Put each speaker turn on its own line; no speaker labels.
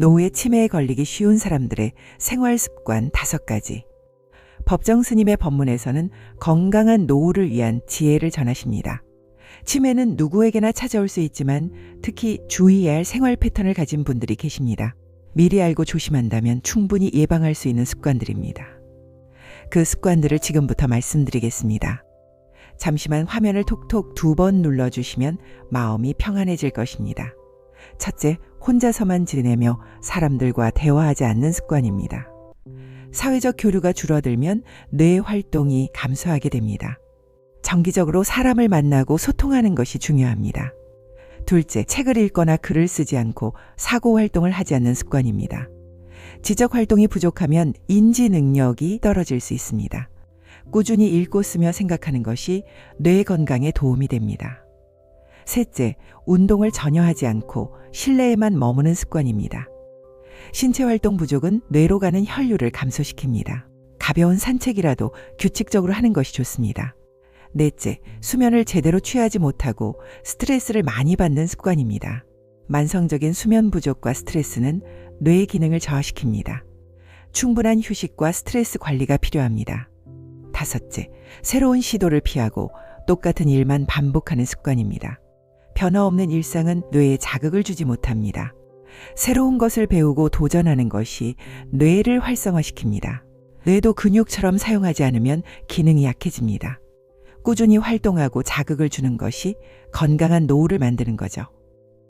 노후의 치매에 걸리기 쉬운 사람들의 생활 습관 다섯 가지. 법정 스님의 법문에서는 건강한 노후를 위한 지혜를 전하십니다. 치매는 누구에게나 찾아올 수 있지만 특히 주의해야 할 생활 패턴을 가진 분들이 계십니다. 미리 알고 조심한다면 충분히 예방할 수 있는 습관들입니다. 그 습관들을 지금부터 말씀드리겠습니다. 잠시만 화면을 톡톡 두 번 눌러주시면 마음이 평안해질 것입니다. 첫째, 혼자서만 지내며 사람들과 대화하지 않는 습관입니다. 사회적 교류가 줄어들면 뇌 활동이 감소하게 됩니다. 정기적으로 사람을 만나고 소통하는 것이 중요합니다. 둘째, 책을 읽거나 글을 쓰지 않고 사고 활동을 하지 않는 습관입니다. 지적 활동이 부족하면 인지 능력이 떨어질 수 있습니다. 꾸준히 읽고 쓰며 생각하는 것이 뇌 건강에 도움이 됩니다. 셋째, 운동을 전혀 하지 않고 실내에만 머무는 습관입니다. 신체 활동 부족은 뇌로 가는 혈류를 감소시킵니다. 가벼운 산책이라도 규칙적으로 하는 것이 좋습니다. 넷째, 수면을 제대로 취하지 못하고 스트레스를 많이 받는 습관입니다. 만성적인 수면 부족과 스트레스는 뇌의 기능을 저하시킵니다. 충분한 휴식과 스트레스 관리가 필요합니다. 다섯째, 새로운 시도를 피하고 똑같은 일만 반복하는 습관입니다. 변화 없는 일상은 뇌에 자극을 주지 못합니다. 새로운 것을 배우고 도전하는 것이 뇌를 활성화시킵니다. 뇌도 근육처럼 사용하지 않으면 기능이 약해집니다. 꾸준히 활동하고 자극을 주는 것이 건강한 노후를 만드는 거죠.